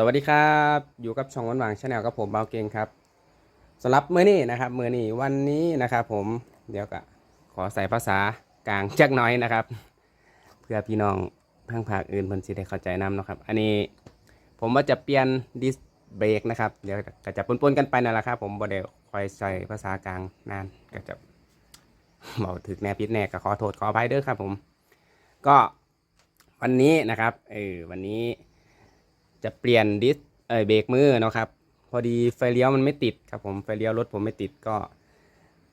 สวัสดีครับ อยู่กับช่องวันหวางชาแนลกับผมเบาเก่งครับสำหรับมื้อนี้นะครับมื้อนี้วันนี้นะครับผมเดี๋ยวก็ขอใส่ภาษากลางจักหน้อยนะครับ เพื่อพี่น้องทางภาคอื่นเพิ่นสิได้เข้าใจนำเนาะครับ อันนี้ผมว่าจะเปลี่ยนดิสเบรกนะครับ เดี๋ยวก็จะปนๆกันไปนั่นแหละครับ ผมบ่ได้คอยใส่ภาษากลางนานก็จะเบาถึกแน่พิษแน่ก็ขอโทษขออภัยเด้อครับ ผม ก็วันนี้นะครับเออวันนี้ จะเปลี่ยนดิสเออเบรกมือเนาะครับ พอดีไฟเลี้ยวมันไม่ติดครับผมไฟเลี้ยวรถผมไม่ติดก็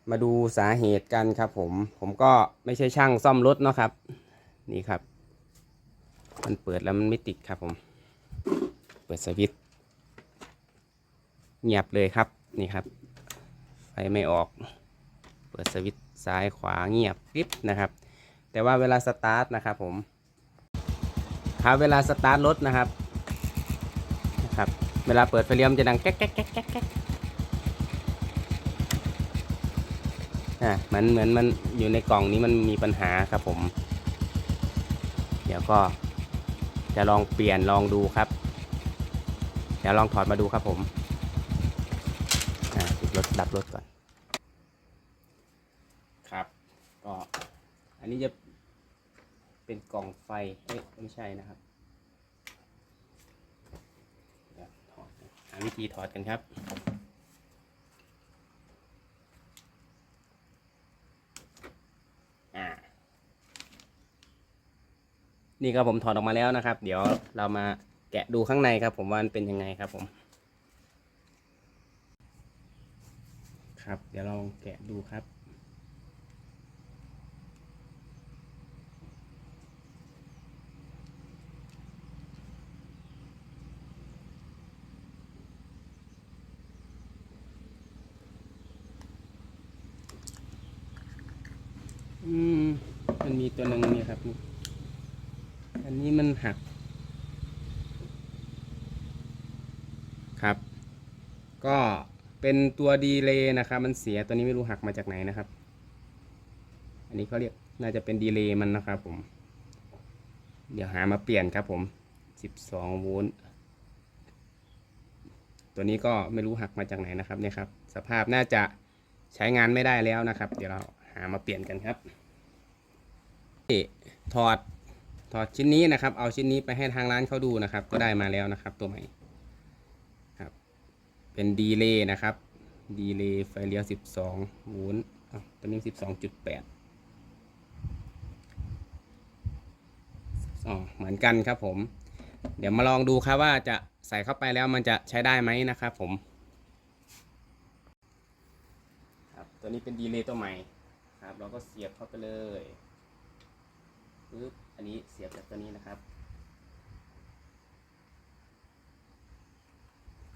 มาดูสาเหตุกันครับผม ผมก็ไม่ใช่ช่างซ่อมรถเนาะครับ นี่ครับ มันเปิดแล้วมันไม่ติดครับผม เปิดสวิตช์เงียบเลยครับนี่ครับไฟไม่ออก เปิดสวิตช์ซ้ายขวาเงียบกริบนะครับ แต่ว่าเวลาสตาร์ทนะครับผมครับเวลาสตาร์ทรถนะครับ ครับ เวลาเปิดไฟเลี้ยวมันจะดังแก๊กแก๊กแก๊กแก๊กแก๊กอ่ามันเหมือนมันอยู่ในกล่องนี้มันมีปัญหาครับผม เดี๋ยวก็จะลองเปลี่ยนลองดูครับ เดี๋ยวลองถอดมาดูครับผมอ่าปิดรถดับรถก่อน ครับก็อันนี้จะเป็นกล่องไฟเอ้ยไม่ใช่นะครับ เดี๋ยวถอดกันหา วิธีถอดกันครับอ่านี่ครับผมถอดออกมาแล้วนะครับ เดี๋ยวเรามาแกะดูข้างในครับ ผมว่ามันเป็นยังไงครับผม ครับ เดี๋ยวเราลองแกะดูครับ อืม มันมีตัวหนึงเนี่ยครับนี่อันนี้มันหัก ครับ ก็เป็นตัวดีเลย์นะครับ มันเสียตัวนี้ไม่รู้หักมาจากไหนนะครับ อันนี้เขาเรียกน่าจะเป็นดีเลย์มันนะครับผม เดี๋ยวหามาเปลี่ยนครับผม12โวลต์ตัวนี้ก็ไม่รู้หักมาจากไหนนะครับเนี่ยครับ สภาพน่าจะใช้งานไม่ได้แล้วนะครับ เดี๋ยวเราหามาเปลี่ยนกันครับ ถอดถอดชิ้นนี้นะครับ เอาชิ้นนี้ไปให้ทางร้านเขาดูนะครับ ก็ได้มาแล้วนะครับ ตัวใหม่ครับ เป็นดีเลย์นะครับดีเลย์ไฟเลี้ยว12โวลต์อ้าวตัวนี้12.8อ๋อเหมือนกันครับผม เดี๋ยวมาลองดูครับว่าจะใส่เข้าไปแล้วมันจะใช้ได้ไหมนะครับผมครับตัวนี้เป็นดีเลย์ตัวใหม่ครับ เราก็เสียบเข้าไปเลย ปึ๊บอันนี้เสียบจากตัวนี้นะครับ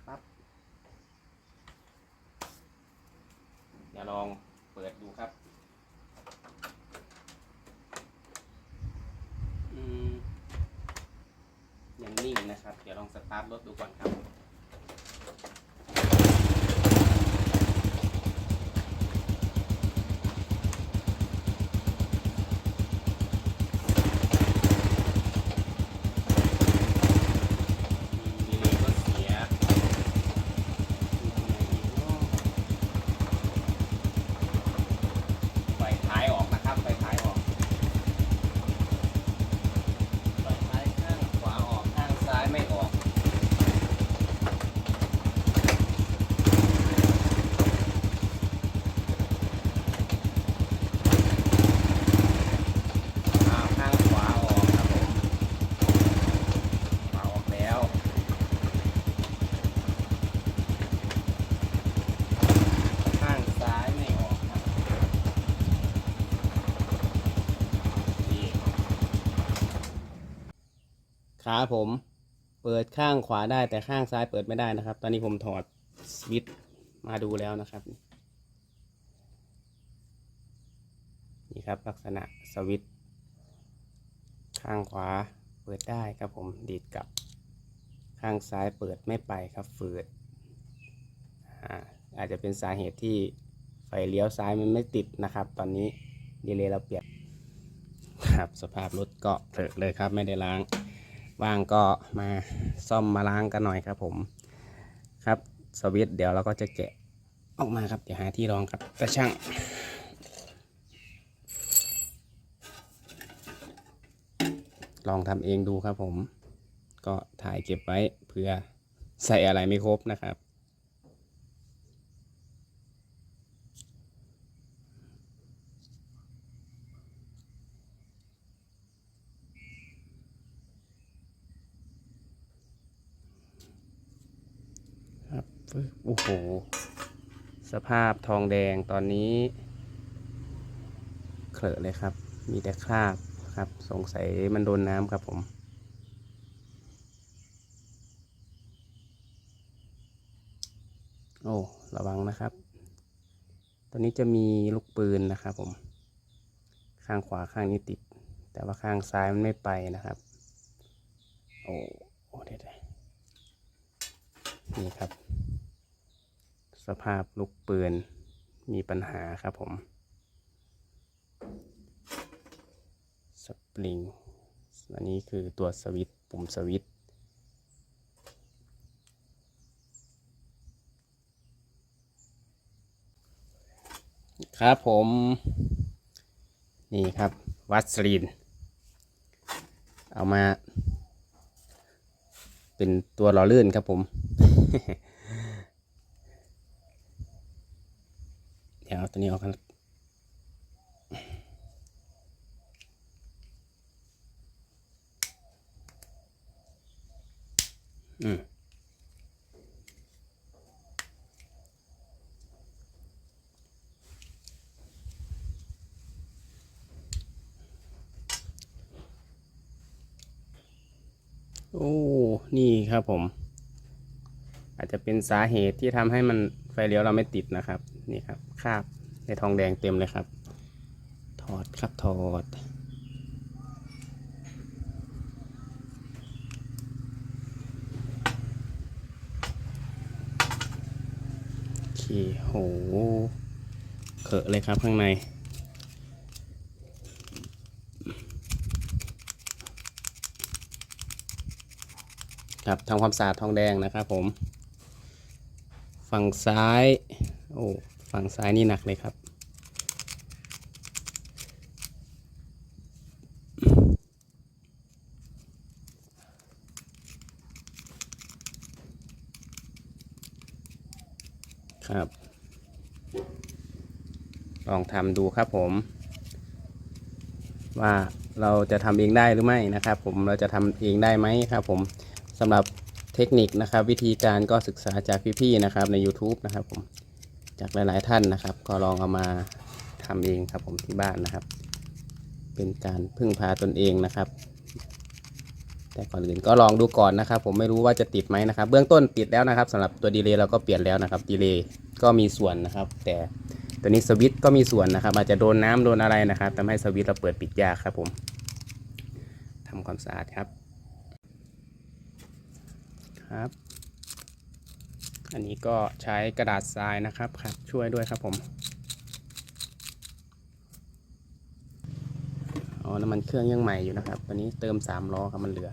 ปั๊บเดี๋ยวลองเปิดดูครับอืมยังนิ่งนะครับ เดี๋ยวลองสตาร์ทรถดูก่อนครับ ดีเลยก็เสียไฟท้ายออกนะครับไฟท้ายออกไฟท้ายข้างขวาออกข้างซ้ายไม่ออก อ้าวข้างขวาออกครับผมขวาออกแล้ว ข้างซ้ายไม่ออกครับนี่ ขาผมเปิดข้างขวาได้แต่ข้างซ้ายเปิดไม่ได้นะครับ ตอนนี้ผมถอดสวิตช์มาดูแล้วนะครับ นี่ครับลักษณะสวิตช์ข้างขวาเปิดได้ครับผมดีดกลับ ข้างซ้ายเปิดไม่ไปครับฝืดอาจจะเป็นสาเหตุที่ไฟเลี้ยวซ้ายมันไม่ติดนะครับ ตอนนี้ดีเลยเราเปลี่ยนครับสภาพรถก็เถอะเลยครับไม่ได้ล้าง ว่างก็มาซ่อมมาล้างกันหน่อยครับผม ครับสวิตเดี๋ยวเราก็จะแกะออกมาครับ เดี๋ยวหาที่รองครับตะช่างลองทำเองดูครับผม ก็ถ่ายเก็บไว้เพื่อใส่อะไรไม่ครบนะครับ ครับปึ๊บ โอ้โห สภาพทองแดงตอนนี้ เขลอะเลยครับ มีแต่คราบครับ สงสัยมันโดนน้ำครับผมโอ้ ระวังนะครับ ตอนนี้จะมีลูกปืนนะครับผม ข้างขวาข้างนี้ติด แต่ว่าข้างซ้ายมันไม่ไปนะครับ โอ้ โอ้เดี๋ยวๆนี่ครับ สภาพลูกปืนมีปัญหาครับผม สปริง อันนี้คือตัวสวิตปุ่มสวิตครับผม นี่ครับวัสลีนเอามา เป็นตัวหล่อลื่นครับผม เดี๋ยวเอา ตัวนี้ออกกันอืมโอ้ นี่ครับผม อาจจะเป็นสาเหตุที่ทำให้มันไฟเลี้ยวเราไม่ติดนะครับ นี่ครับคาบ ในทองแดงเต็มเลยครับ ถอดครับถอด โอเคโหเขอะเลยครับข้างในครับทำความสะอาดทองแดงนะครับผม ฝั่งซ้าย โอ้ ฝั่งซ้ายนี่หนักเลยครับ ลองทำดูครับผม ว่าเราจะทำเองได้หรือไม่นะครับ ผมเราจะทำเองได้ไหมครับ ผมสำหรับเทคนิคนะครับ วิธีการก็ศึกษาจากพี่ๆนะครับใน YouTube นะครับ ผมจากหลายๆท่านนะครับ ก็ลองเอามาทำเองครับ ผมที่บ้านนะครับ เป็นการพึ่งพาตนเองนะครับ แต่ก่อนอื่นก็ลองดูก่อนนะครับ ผมไม่รู้ว่าจะติดไหมนะครับ เบื้องต้นติดแล้วนะครับสำหรับตัวดีเลย์เราก็เปลี่ยนแล้วนะครับดีเลย์ก็มีส่วนนะครับ แต่ ตัวนี้สวิตก็มีส่วนนะครับ อาจจะโดนน้ำโดนอะไรนะครับทำให้สวิตเราเปิดปิดยากครับผมทำความสะอาดครับ ครับ อันนี้ก็ใช้กระดาษทรายนะครับครับ ช่วยด้วยครับผมอ๋อน้ำมันเครื่องยังใหม่อยู่นะครับตอนนี้เติมสามล้อครับมันเหลือ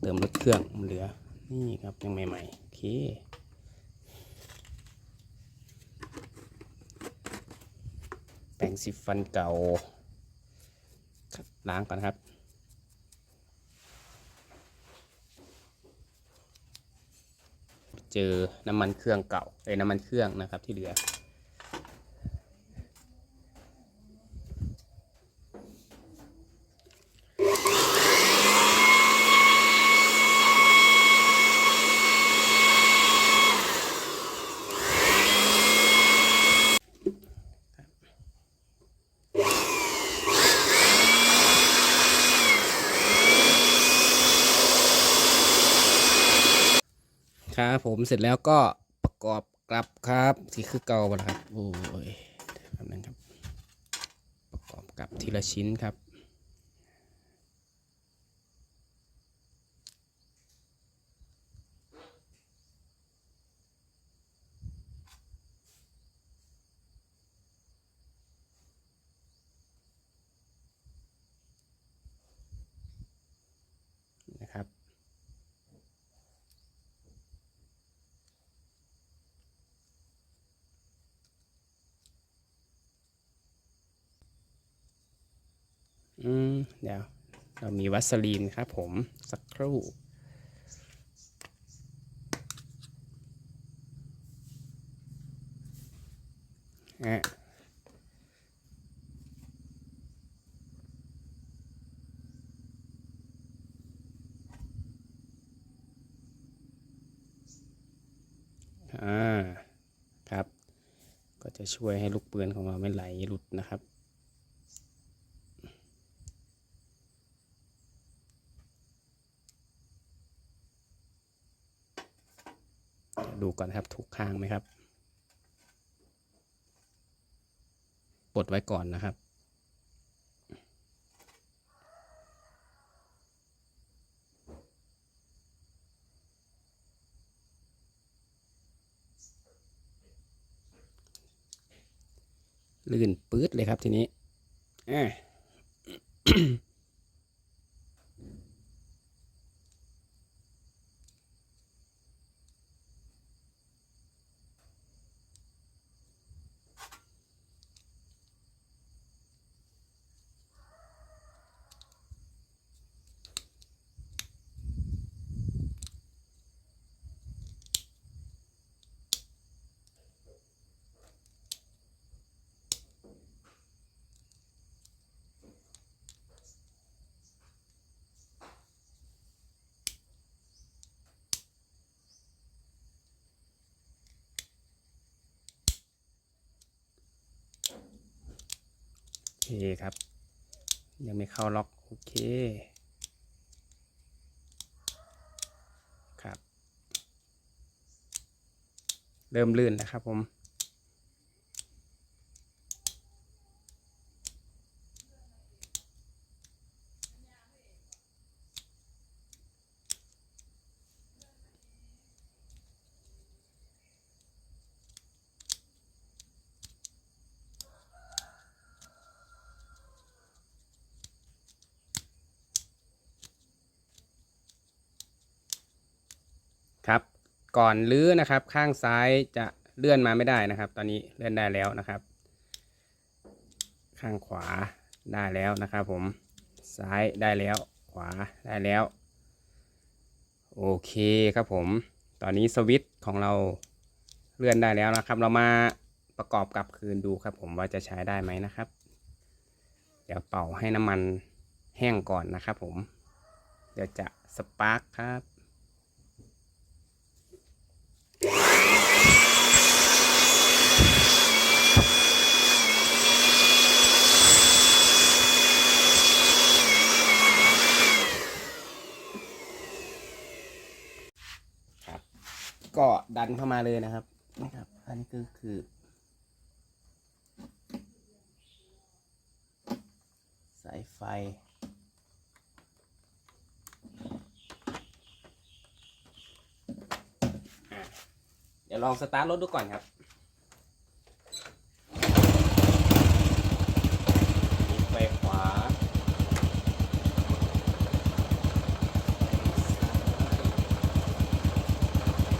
เติมรถเครื่องมันเหลือ นี่ครับยังใหม่ๆโอเค แปร งสีฟันเก่าล้างก่อนครับเจอน้ำมันเครื่องเก่าเอ้น้ำมันเครื่องนะครับที่เหลือ ครับผมเสร็จแล้วก็ประกอบกลับครับที่คือเก่าบ่ล่ะครับโอ้ยแป๊บนึงครับ ประกอบกลับทีละชิ้นครับ อืมเดี๋ยวเรามีวัสลีนครับผมสักครู่อะอ่า ครับ ก็จะช่วยให้ลูกปืนของเราไม่ไหลหลุดนะครับ ดูก่อ นะครับ ถูกข้างไหมครับ ปลดไว้ก่อนนะครับ ลื่นปื๊ดเลยครับทีนี้อ่า คครับ ยังไม่เข้าล็อก โอเค ครับ เริ่มลื่นแล้วครับผม ครับ ก่อนลื้อนะครับ ข้างซ้ายจะเลื่อนมาไม่ได้นะครับ ตอนนี้เลื่อนได้แล้วนะครับ ข้างขวาได้แล้วนะครับ ผมซ้ายได้แล้ว ขวาได้แล้ว โอเคครับผม ตอนนี้สวิตช์ของเราเลื่อนได้แล้วนะครับ เรามาประกอบกับคืนดูครับ ผมว่าจะใช้ได้ไหมนะครับ เดี๋ยวเป่าให้น้ำมันแห้งก่อนนะครับ ผม เดี๋ยวจะสปาร์คครับ ก็ดันเข้ามาเลยนะครับนะครับ อันนี้ก็คือ สายไฟเดี๋ยวลองสตาร์ทรถดูก่อนครับนี่ไฟขวา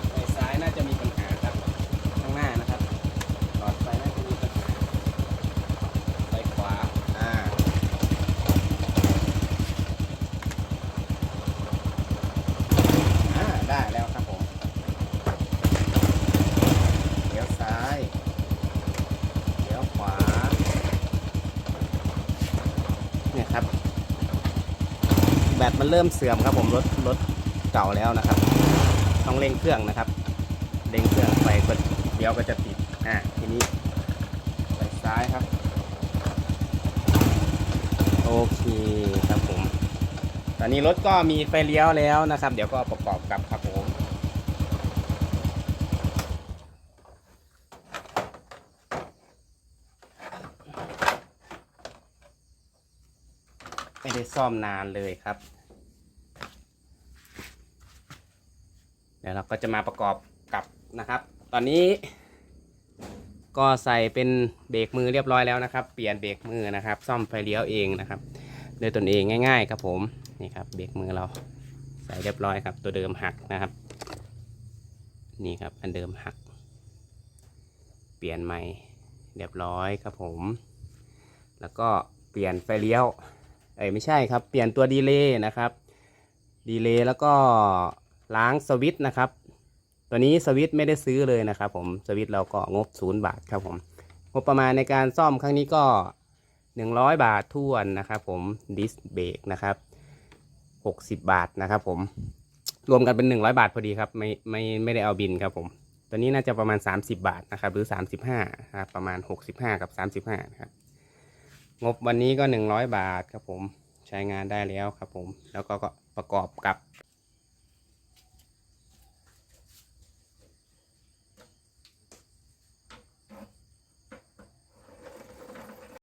ไฟซ้ายน่าจะมีปัญหาครับ ข้างหน้านะครับหลอดไฟน่าจะมีปัญหา ไฟขวา อ่า อ่า ได้แล้วครับผม เลี้ยวซ้าย เลี้ยวขวา เนี่ยครับ แบตมัน เริ่มเสื่อมครับผมรถรถเก่าแล้วนะครับ ต้องเร่งเครื่องนะครับเร่งเครื่องไปก็เดี๋ยวก็จะติดอะทีนี้ไปซ้ายครับ โอเคครับผม ตอนนี้รถก็มีไฟเลี้ยวแล้วนะครับ เดี๋ยวก็ประกอบกับครับผมไม่ได้ซ่อมนานเลยครับ เดี๋ยวเราก็จะมาประกอบกับนะครับ ตอนนี้ ก็ใส่เป็นเบรกมือเรียบร้อยแล้วนะครับ เปลี่ยนเบรกมือนะครับ ซ่อมไฟเลี้ยวเองนะครับด้วยตนเองง่าย ๆ ครับผมนี่ครับเบรกมือเราใส่เรียบร้อยครับ ตัวเดิมหักนะครับ นี่ครับอันเดิมหัก เปลี่ยนใหม่เรียบร้อยครับผม แล้วก็เปลี่ยนไฟเลี้ยวเอ้ยไม่ใช่ครับ เปลี่ยนตัวดีเลย์นะครับดีเลย์แล้วก็ ล้างสวิตนะครับ ตัวนี้สวิตไม่ได้ซื้อเลยนะครับผมสวิตเราก็งบศูนย์บาทครับผมงบประมาณในการซ่อมครั้งนี้ก็ 100 บาททวนนะครับผมดิสเบรกนะครับ 60 บาทนะครับผมรวมกันเป็น 100 บาทพอดีครับไม่ไม่ไม่ได้เอาบินครับผมตัวนี้น่าจะประมาณ 30 บาทนะครับหรือ 35ครับประมาณ 65 กับ 35นะครับงบวันนี้ก็ 100 บาทครับผมใช้งานได้แล้วครับผมแล้วก็ประกอบกับ